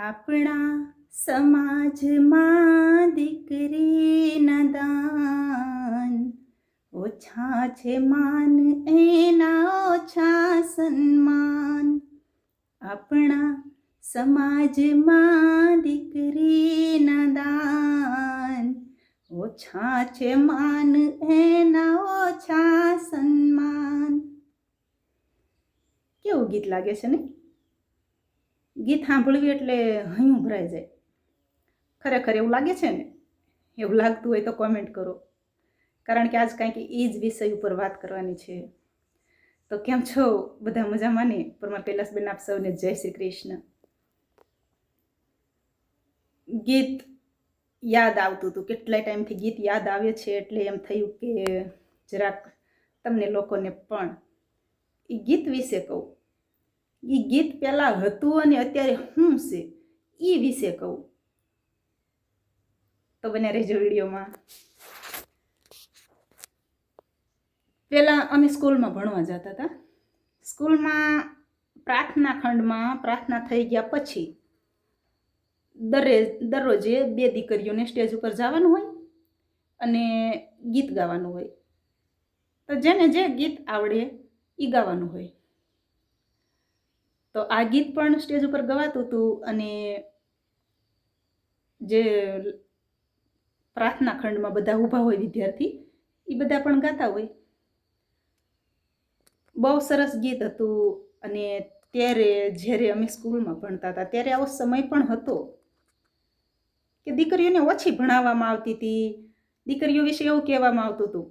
આપણા સમાજમાં દીકરીના દાન ઓછા છે માન, એના ઓછા સન્માન. આપણા સમાજમાં દીકરીના દાન ઓછા છે માન, એના ઓછા સન્માન. કેવું ગીત લાગે છે ને? ગીત સાંભળવી એટલે હૈયું ભરાઈ જાય. ખરેખર એવું લાગે છે ને? એવું લાગતું હોય તો કોમેન્ટ કરો. કારણ કે આજ કાંઈક એ જ વિષય ઉપર વાત કરવાની છે. તો કેમ છો? બધા મજામાં ને? પરમાર કૈલાસબેન, આપ સૌને જય શ્રી કૃષ્ણ. ગીત યાદ આવતું હતું. કેટલાય ટાઈમથી ગીત યાદ આવે છે એટલે એમ થયું કે જરાક તમને લોકોને પણ એ ગીત વિશે કહું. એ ગીત પહેલાં હતું અને અત્યારે શું છે એ વિશે કહું. તો બને રહેજો વિડીયોમાં. પહેલાં અમે સ્કૂલમાં ભણવા જતા હતા. સ્કૂલમાં પ્રાર્થના ખંડમાં પ્રાર્થના થઈ ગયા પછી દરે, દરરોજે બે દીકરીઓને સ્ટેજ ઉપર જવાનું હોય અને ગીત ગાવાનું હોય. તો જેને જે ગીત આવડે એ ગાવાનું હોય. તો આ ગીત પણ સ્ટેજ ઉપર ગવાતું હતું અને જે પ્રાર્થના ખંડમાં બધા ઊભા હોય વિદ્યાર્થી એ બધા પણ ગાતા હોય. બહુ સરસ ગીત હતું અને ત્યારે જ્યારે અમે સ્કૂલમાં ભણતા હતા, ત્યારે આવો સમય પણ હતો કે દીકરીઓને ઓછી ભણાવવામાં આવતી હતી, દીકરીઓ વિશે એવું કહેવામાં આવતું હતું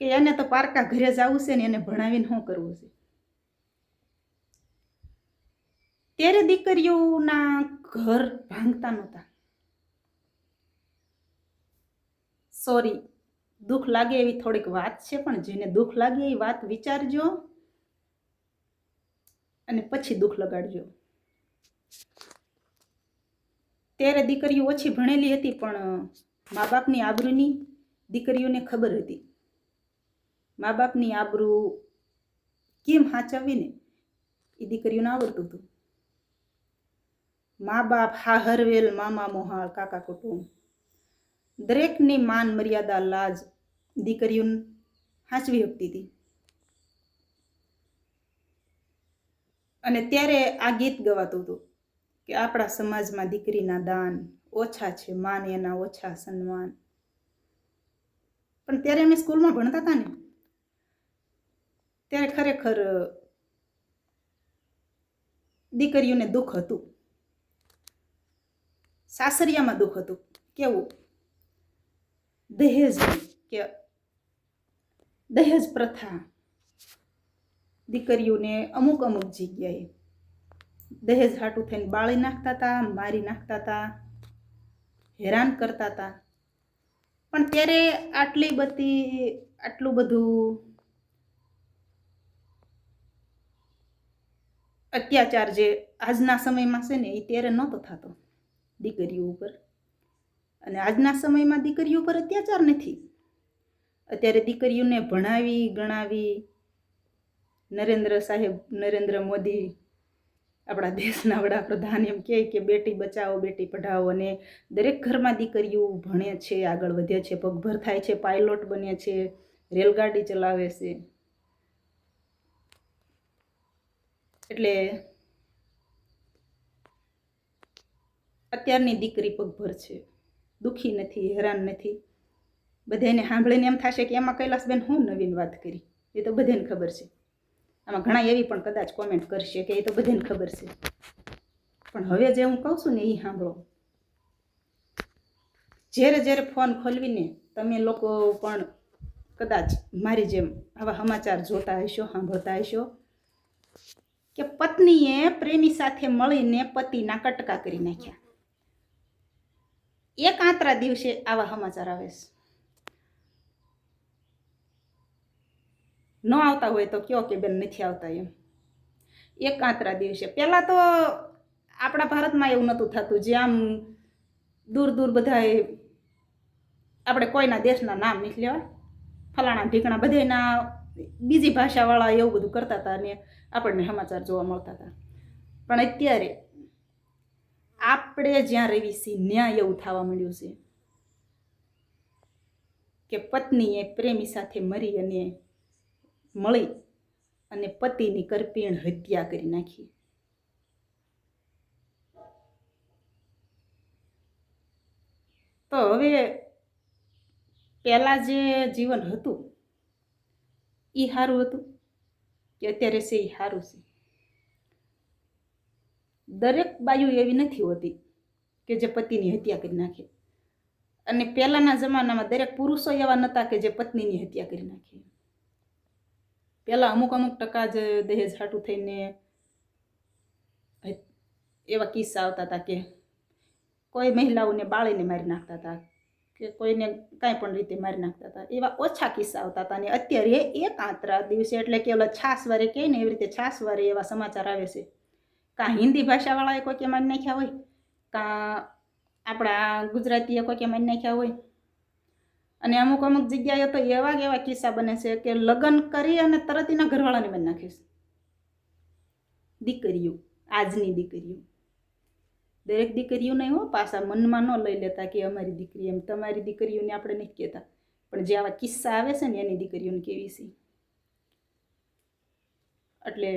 કે એને તો પારકા ઘરે જવું છે ને એને ભણાવીને શું કરવું છે? ત્યારે દીકરીઓના ઘર ભાંગતા નહોતા. સોરી દુઃખ લાગે એવી થોડીક વાત છે, પણ જેને દુઃખ લાગે એ વાત વિચારજો અને પછી દુઃખ લગાડજો. ત્યારે દીકરીઓ ઓછી ભણેલી હતી, પણ મા બાપની આબરૂની દીકરીઓને ખબર હતી. મા બાપની આબરૂ કેમ હાચવીને એ દીકરીઓને આવડતું હતું? મા બાપ હાહરવેલ મામા મોહાળ કાકા કુટુંબ. દરેકની માન મર્યાદા, લાજ, દીકરીઓને સાચવી શકતી હતી અને ત્યારે આ ગીત ગવાતું હતું કે આપણા સમાજમાં દીકરીના દાન ઓછા છે, માન એના ઓછા સન્માન. પણ ત્યારે અમે સ્કૂલમાં ભણતા હતા ને, ત્યારે ખરેખર દીકરીઓને દુઃખ હતું. સાસરિયામાં દુઃખ હતું. કેવું? દહેજ કે દહેજ પ્રથા દીકરીઓને અમુક અમુક જગ્યાએ દહેજ હાટું થઈને બાળી નાખતા હતા, મારી નાખતા હતા, હેરાન કરતા હતા. પણ ત્યારે આટલી બધી, આટલું બધું અત્યાચાર જે આજના સમયમાં છે ને, એ ત્યારે નહોતો થતો. દીકરીઓ ઉપર. અને આજના સમયમાં દીકરીઓ ઉપર અત્યાચાર નથી. અત્યારે દીકરીઓને ભણાવી, ગણાવી નરેન્દ્ર સાહેબ, નરેન્દ્ર મોદી આપણા દેશના વડાપ્રધાન એમ કહે કે બેટી બચાવો, બેટી પઢાવો અને દરેક ઘરમાં દીકરીઓ ભણે છે, આગળ વધે છે, પગભર થાય છે, પાયલોટ બને છે, રેલગાડી ચલાવે છે. એટલે અત્યારની દીકરી પગભર છે. દુઃખી નથી, હેરાન નથી. બધાને સાંભળીને એમ થશે કે એમાં કૈલાસબેન હું નવીન વાત કરી? એ તો બધાને ખબર છે. આમાં ઘણા એવી પણ કદાચ કોમેન્ટ કરશે કે એ તો બધાને ખબર છે. પણ હવે જે હું કહું છું ને એ સાંભળો. જ્યારે જ્યારે ફોન ખોલવીને તમે લોકો પણ કદાચ મારી જેમ આવા સમાચાર જોતા હશો, સાંભળતા હશો, કે પત્નીએ પ્રેમી સાથે મળીને પતિના કટકા કરી નાખ્યા. એક આંતરા દિવસે આવા સમાચાર આવે છે. ન આવતા હોય તો કયો કે બેન નથી આવતા એમ. એક આંતરા દિવસે. પહેલાં તો આપણા ભારતમાં એવું નહોતું થતું. જે આમ દૂર દૂર બધાએ આપણે કોઈના દેશના નામ નથી લેવા ફલાણા ઢીકણા બધાના બીજી ભાષાવાળા એવું બધું કરતા હતા અને આપણને સમાચાર જોવા મળતા હતા. પણ અત્યારે આપણે જ્યાં રહીએ છીએ ન્યાય એવું થવા મળ્યું છે કે પત્નીએ પ્રેમી સાથે મરી અને મળી અને પતિની કરપીણ હત્યા કરી નાખી. તો હવે પહેલાં જે જીવન હતું એ સારું હતું કે અત્યારે છે એ સારું છે? દરેક બાયુ એવી નથી હોતી કે જે પતિની હત્યા કરી નાખે. અને પહેલાંના જમાનામાં દરેક પુરુષો એવા નહોતા કે જે પત્નીની હત્યા કરી નાખે. પહેલાં અમુક અમુક ટકા જ દહેજ હાટું થઈને એવા કિસ્સા આવતા હતા કે કોઈ મહિલાઓને બાળીને મારી નાખતા હતા કે કોઈને કાંઈ પણ રીતે મારી નાખતા હતા. એવા ઓછા કિસ્સા આવતા હતા અને અત્યારે એક આંતરા દિવસે એટલે કે ઓલા છાસ વારે કહે ને એવી રીતે છાસ વારે એવા સમાચાર આવે છે. કાં હિન્દી ભાષાવાળાએ કોઈકે માની નાખ્યા હોય? કાં આપણા ગુજરાતીએ કોઈકે માની નાખ્યા હોય? અને અમુક અમુક જગ્યાએ તો એવા એવા કિસ્સા બને છે કે લગ્ન કરી અને તરત એના ઘરવાળાને બની નાખીશ દીકરીઓ, આજની દીકરીઓ. દરેક દીકરીઓ નહીં હો પાછા મનમાં ન લઈ લેતા કે અમારી દીકરી એમ. તમારી દીકરીઓને આપણે નહીં કહેતા. પણ જે આવા કિસ્સા આવે છે ને એની દીકરીઓને કેવી છે. એટલે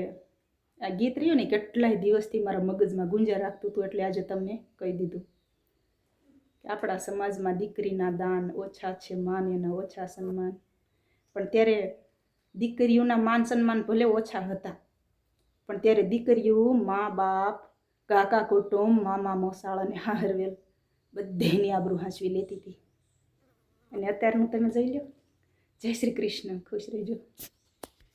આ ગીત રહ્યું ને કેટલાય દિવસથી મારા મગજમાં ગુંજા રાખતું હતું એટલે આજે તમને કહી દીધું. આપણા સમાજમાં દીકરીના દાન ઓછા છે માન એના ઓછા સન્માન. પણ ત્યારે દીકરીઓના માન સન્માન ભલે ઓછા હતા, પણ ત્યારે દીકરીઓ મા બાપ, કાકા કુટુંબ, મામા મોસાળ અને હાહરવેલ બધેની આબરૂ હાંચવી લેતી હતી. અને અત્યારનું તમે જોઈ લો, જય શ્રી કૃષ્ણ, ખુશ રહેજો.